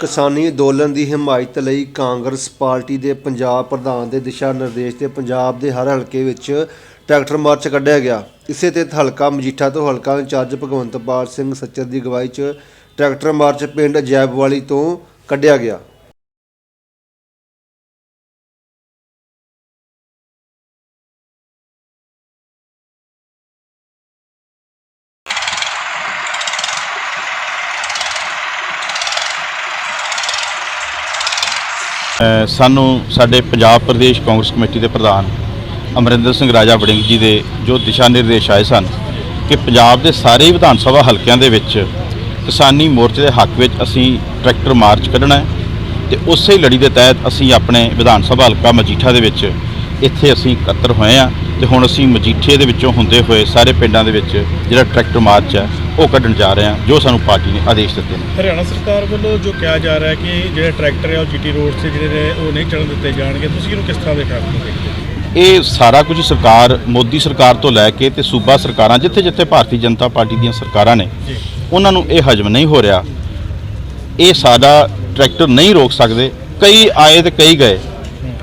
ਕਿਸਾਨੀ ਅੰਦੋਲਨ ਦੀ ਹਮਾਇਤ ਲਈ ਕਾਂਗਰਸ ਪਾਰਟੀ ਦੇ ਪੰਜਾਬ ਪ੍ਰਧਾਨ ਦੇ ਦਿਸ਼ਾ ਨਿਰਦੇਸ਼ ਤੇ ਪੰਜਾਬ ਦੇ ਹਰ ਹਲਕੇ ਵਿੱਚ ਟਰੈਕਟਰ ਮਾਰਚ ਕੱਢਿਆ ਗਿਆ। ਇਸੇ ਤਹਿਤ ਹਲਕਾ ਮਜੀਠਾ ਤੋਂ ਹਲਕਾ ਇੰਚਾਰਜ ਭਗਵੰਤਪਾਲ ਸਿੰਘ ਸੱਚਰ ਦੀ ਅਗਵਾਈ 'ਚ ਟਰੈਕਟਰ ਮਾਰਚ ਪਿੰਡ ਜੈਬਵਾਲੀ ਤੋਂ ਕੱਢਿਆ ਗਿਆ। ਸਾਨੂੰ ਸਾਡੇ ਪੰਜਾਬ ਪ੍ਰਦੇਸ਼ ਕਾਂਗਰਸ ਕਮੇਟੀ ਦੇ ਪ੍ਰਧਾਨ ਅਮਰਿੰਦਰ ਸਿੰਘ ਰਾਜਾ ਵੜਿੰਗ ਜੀ ਦੇ ਜੋ ਦਿਸ਼ਾ ਨਿਰਦੇਸ਼ ਆਏ ਸਨ ਕਿ ਪੰਜਾਬ ਦੇ ਸਾਰੇ ਵਿਧਾਨ ਸਭਾ ਹਲਕਿਆਂ ਦੇ ਵਿੱਚ ਕਿਸਾਨੀ ਮੋਰਚੇ ਦੇ ਹੱਕ ਵਿੱਚ ਅਸੀਂ ਟਰੈਕਟਰ ਮਾਰਚ ਕੱਢਣਾ ਹੈ ਤੇ ਉਸੇ ਹੀ ਲੜੀ ਦੇ ਤਹਿਤ ਅਸੀਂ ਆਪਣੇ ਵਿਧਾਨ ਸਭਾ ਹਲਕਾ ਮਜੀਠਾ ਦੇ ਵਿੱਚ ਇੱਥੇ ਅਸੀਂ ਇਕੱਤਰ ਹੋਏ ਆ ਤੇ ਹੁਣ ਅਸੀਂ ਮਜੀਠੇ ਦੇ ਵਿੱਚੋਂ ਹੁੰਦੇ ਹੋਏ ਸਾਰੇ ਪਿੰਡਾਂ ਦੇ ਵਿੱਚ ਜਿਹੜਾ ਟਰੈਕਟਰ ਮਾਰਚ ਹੈ ਉਹ ਕੱਢਣ ਜਾ ਰਹੇ ਹਾਂ ਜੋ ਸਾਨੂੰ ਪਾਰਟੀ ਨੇ ਆਦੇਸ਼ ਦਿੱਤੇ ਨੇ। ਹਰਿਆਣਾ ਸਰਕਾਰ ਵੱਲੋਂ ਜੋ ਕਿਹਾ ਜਾ ਰਿਹਾ ਹੈ ਕਿ ਜਿਹੜੇ ਟਰੈਕਟਰ ਹੈ ਉਹ ਜੀਟੀ ਰੋਡ ਤੇ ਜਿਹੜੇ ਨੇ ਉਹ ਨਹੀਂ ਚੱਲਣ ਦਿੱਤੇ ਜਾਣਗੇ। ਤੁਸੀਂ ਇਹਨੂੰ ਕਿਸ ਤਰ੍ਹਾਂ ਦੇ ਹੋ? ਇਹ ਸਾਰਾ ਕੁਝ ਸਰਕਾਰ ਮੋਦੀ ਸਰਕਾਰ ਤੋਂ ਲੈ ਕੇ ਤੇ ਸੂਬਾ ਸਰਕਾਰਾਂ ਜਿੱਥੇ ਜਿੱਥੇ ਭਾਰਤੀ ਜਨਤਾ ਪਾਰਟੀ ਦੀਆਂ ਸਰਕਾਰਾਂ ਨੇ ਉਹਨਾਂ ਨੂੰ ਇਹ ਹਜਮ ਨਹੀਂ ਹੋ ਰਿਹਾ। ਇਹ ਸਾਡਾ ਟਰੈਕਟਰ ਨਹੀਂ ਰੋਕ ਸਕਦੇ। ਕਈ ਆਏ ਤੇ ਕਈ ਗਏ।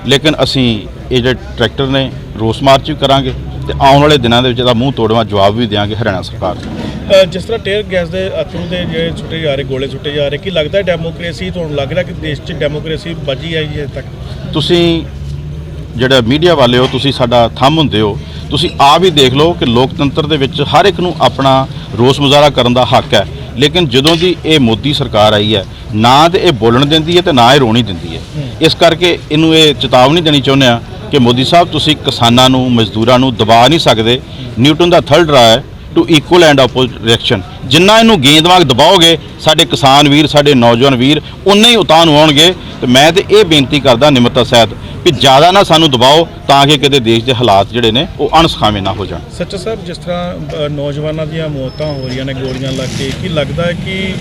ਲੇਕਿਨ ਅਸੀਂ ਇਹ ਜਿਹੜੇ ਟਰੈਕਟਰ ਨੇ ਰੋਸ ਮਾਰਚ ਵੀ ਕਰਾਂਗੇ। ਤੇ ਆਉਣ ਵਾਲੇ ਦਿਨਾਂ ਦੇ ਵਿੱਚ ਇਹਦਾ ਮੂੰਹ ਤੋੜਵਾ ਜਵਾਬ ਵੀ ਦੇਵਾਂਗੇ ਹਰਿਆਣਾ ਸਰਕਾਰ ਨੂੰ ਜਿਸ ਤਰ੍ਹਾਂ ਟੇਅਰ ਗੈਸ ਦੇ ਅਥਰੂ ਦੇ ਜਿਹੜੇ ਛੁੱਟੇ ਜਾ ਰਹੇ ਗੋਲੇ ਛੁੱਟੇ ਜਾ ਰਹੇ ਕੀ ਲੱਗਦਾ ਹੈ ਡੈਮੋਕ੍ਰੇਸੀ ਤੁਹਾਨੂੰ ਲੱਗ ਰਿਹਾ ਕਿ ਦੇਸ਼ 'ਚ ਡੈਮੋਕ੍ਰੇਸੀ ਬਚੀ ਹੈ ਜੀ ਹਜੇ ਤੱਕ? ਤੁਸੀਂ ਜਿਹੜਾ ਮੀਡੀਆ ਵਾਲੇ ਹੋ ਤੁਸੀਂ ਸਾਡਾ ਥੰਮ ਹੁੰਦੇ ਹੋ ਤੁਸੀਂ ਆਪ ਵੀ ਦੇਖ ਲਓ ਕਿ ਲੋਕਤੰਤਰ ਦੇ ਵਿੱਚ ਹਰ ਇੱਕ ਨੂੰ ਆਪਣਾ ਰੋਸ ਮੁਜ਼ਾਹਰਾ ਕਰਨ ਦਾ ਹੱਕ ਹੈ। ਲੇਕਿਨ ਜਦੋਂ ਦੀ ਇਹ ਮੋਦੀ ਸਰਕਾਰ ਆਈ ਹੈ ਨਾ ਤੇ ਇਹ ਬੋਲਣ ਦਿੰਦੀ ਹੈ ਤੇ ਨਾ ਇਹ ਰੋਣੀ ਦਿੰਦੀ ਹੈ। ਇਸ ਕਰਕੇ ਇਹਨੂੰ ਇਹ ਚੇਤਾਵਨੀ ਦੇਣੀ ਚਾਹੁੰਦੇ ਆ ਕਿ ਮੋਦੀ ਸਾਹਿਬ, ਤੁਸੀਂ ਕਿਸਾਨਾਂ ਨੂੰ, ਮਜ਼ਦੂਰਾਂ ਨੂੰ ਦਬਾ ਨਹੀਂ ਸਕਦੇ। ਨਿਊਟਨ ਦਾ ਥਰਡ ਰਾ ਹੈ। To equal and opposite reaction ਜਿੰਨਾ ਇਹਨੂੰ ਗੇਂਦਵਾਗ ਦਬਾਓਗੇ ਸਾਡੇ ਕਿਸਾਨ ਵੀਰ ਸਾਡੇ ਨੌਜਵਾਨ ਵੀਰ ਉਨੇ ਹੀ ਉਤਾਂ ਨੂੰ ਆਉਣਗੇ। ਤੇ ਮੈਂ ਤੇ ਇਹ ਬੇਨਤੀ ਕਰਦਾ ਨਿਮਰਤਾ ਸਹਿਤ ਕਿ ਜ਼ਿਆਦਾ ਨਾ ਸਾਨੂੰ ਦਬਾਓ ਤਾਂ ਕਿ ਕਿਤੇ ਦੇਸ਼ ਦੇ ਹਾਲਾਤ ਜਿਹੜੇ ਨੇ ਉਹ ਅਣਸਖਾਵੇਂ ਨਾ ਹੋ ਜਾਣ। ਸੱਚਾ ਸਾਹਿਬ ਜਿਸ ਤਰ੍ਹਾਂ ਨੌਜਵਾਨਾਂ ਦੀਆਂ ਮੌਤਾਂ ਹੋ ਰਹੀਆਂ ਨੇ ਗੋਲੀਆਂ ਲੱਗ ਕੇ ਕੀ ਲੱਗਦਾ ਹੈ ਕਿ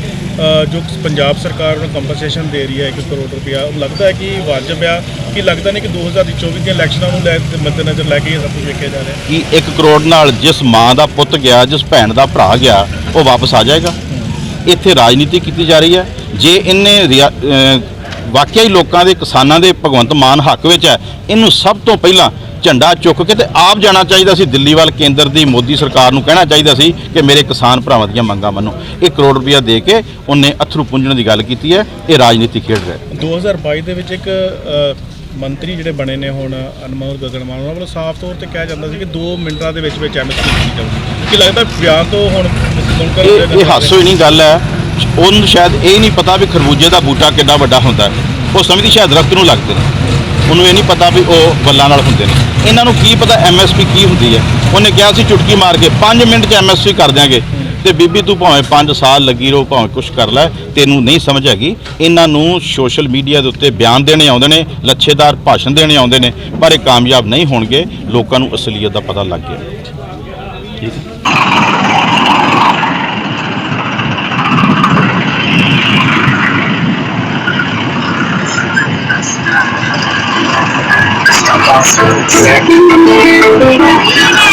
ਜੋ ਪੰਜਾਬ ਸਰਕਾਰ ਨੂੰ ਕੰਪਨਸੇਸ਼ਨ ਦੇ ਰਹੀ ਹੈ 1 ਕਰੋੜ ਰੁਪਇਆ ਉਹ ਲੱਗਦਾ ਹੈ ਕਿ ਵਾਜਬ ਆ? ਕਿ ਲੱਗਦਾ ਨਹੀਂ ਕਿ 2024 ਦੀਆਂ ਇਲੈਕਸ਼ਨਾਂ ਨੂੰ ਲੈ ਮੱਦੇਨਜ਼ਰ ਲੈ ਕੇ ਇਹ ਸਭ ਕੁਝ ਵੇਖਿਆ ਜਾ ਰਿਹਾ ਹੈ? ਕਿ 1 ਕਰੋੜ ਨਾਲ ਜਿਸ ਮਾਂ ਦਾ ਪੁੱਤ ਗਿਆ ਜਿਸ ਭੈਣ ਦਾ ਭਰਾ ਗਿਆ, ਉਹ ਵਾਪਸ ਆ ਜਾਏਗਾ। ਇੱਥੇ ਰਾਜਨੀਤੀ ਕੀਤੀ ਜਾ ਰਹੀ ਹੈ। ਜੇ ਇਹਨੇ ਵਾਕਿਆ ਹੀ ਲੋਕਾਂ ਦੇ ਕਿਸਾਨਾਂ ਦੇ ਭਗਵੰਤ ਮਾਨ ਹੱਕ ਵਿੱਚ ਹੈ, ਇਹਨੂੰ ਸਭ ਤੋਂ ਪਹਿਲਾਂ ਝੰਡਾ ਚੁੱਕ ਕੇ ਤੇ ਆਪ ਜਾਣਾ ਚਾਹੀਦਾ ਸੀ। ਦਿੱਲੀ ਵੱਲ ਕੇਂਦਰ ਦੀ ਮੋਦੀ ਸਰਕਾਰ ਨੂੰ ਕਹਿਣਾ ਚਾਹੀਦਾ ਸੀ ਕਿ ਮੇਰੇ ਕਿਸਾਨ ਭਰਾਵਾਂ ਦੀਆਂ ਮੰਗਾਂ ਮੰਨੋ। 1 ਕਰੋੜ ਰੁਪਇਆ ਦੇ ਕੇ ਉਹਨੇ ਅਥਰੂ ਪੁੰਜਣ ਦੀ ਗੱਲ ਕੀਤੀ ਹੈ। ਇਹ ਰਾਜਨੀਤੀ ਖੇਡ ਰਿਹਾ ਹੈ। 2022 ਦੇ ਵਿੱਚ ਇੱਕ ਮੰਤਰੀ ਜਿਹੜੇ ਬਣੇ ਨੇ ਹੁਣ ਅਨਮੋਲ ਗਗਨ ਮਾਨ ਉਹਨਾਂ ਵੱਲੋਂ ਸਾਫ਼ ਤੌਰ ਤੇ ਕਿਹਾ ਜਾਂਦਾ ਸੀ ਕਿ 2 ਮਿੰਟਾਂ ਦੇ ਵਿੱਚ ਵਿੱਚ ਐਮਐਸਪੀ ਕੀਤੀ ਜਾਊਗੀ ਕੀ ਲੱਗਦਾ ਬਿਆਨ ਤੋਂ ਹੁਣ ਮੁਨਕਰ ਹੋ ਇਹ ਜਾਏਗਾ ਇਹ ਹਾਸੋ ਹੀ ਨਹੀਂ ਗੱਲ ਹੈ ਉਹਨੂੰ ਸ਼ਾਇਦ ਇਹ ਨਹੀਂ ਪਤਾ ਵੀ ਖਰਬੂਜੇ ਦਾ ਬੂਟਾ ਕਿੰਨਾ ਵੱਡਾ ਹੁੰਦਾ ਹੈ। ਉਹ ਸਮਝਦੀ ਸ਼ਾਇਦ ਦਰਖਤ ਨੂੰ ਲੱਗਦੇ ਨੇ। ਉਹਨੂੰ ਇਹ ਨਹੀਂ ਪਤਾ ਵੀ ਉਹ ਬੱਲਾਂ ਨਾਲ ਹੁੰਦੇ ਨੇ। ਇਹਨਾਂ ਨੂੰ ਕੀ ਪਤਾ ਐਮਐਸਪੀ ਕੀ ਹੁੰਦੀ ਹੈ। ਉਹਨੇ ਕਿਹਾ ਸੀ ਚੁਟਕੀ ਮਾਰ ਕੇ 5 ਮਿੰਟ 'ਚ ਐਮਐਸਪੀ ਕਰ ਦਿਆਂਗੇ। ਤੇ ਬੀਬੀ ਤੂੰ ਭਾਵੇਂ 5 ਸਾਲ ਲੱਗੀ ਰਹੋ ਭਾਵੇਂ ਕੁਝ ਕਰ ਲੈ ਤੈਨੂੰ ਨਹੀਂ ਸਮਝ ਹੈਗੀ ਇਹਨਾਂ ਨੂੰ ਸੋਸ਼ਲ ਮੀਡੀਆ ਦੇ ਉੱਤੇ ਬਿਆਨ ਦੇਣੇ ਆਉਂਦੇ ਨੇ ਲੱਛੇਦਾਰ ਭਾਸ਼ਣ ਦੇਣੇ ਆਉਂਦੇ ਨੇ ਪਰ ਇਹ ਕਾਮਯਾਬ ਨਹੀਂ ਹੋਣਗੇ ਲੋਕਾਂ ਨੂੰ ਅਸਲੀਅਤ ਦਾ ਪਤਾ ਲੱਗ ਗਿਆ ਠੀਕ ਹੈ Thank you.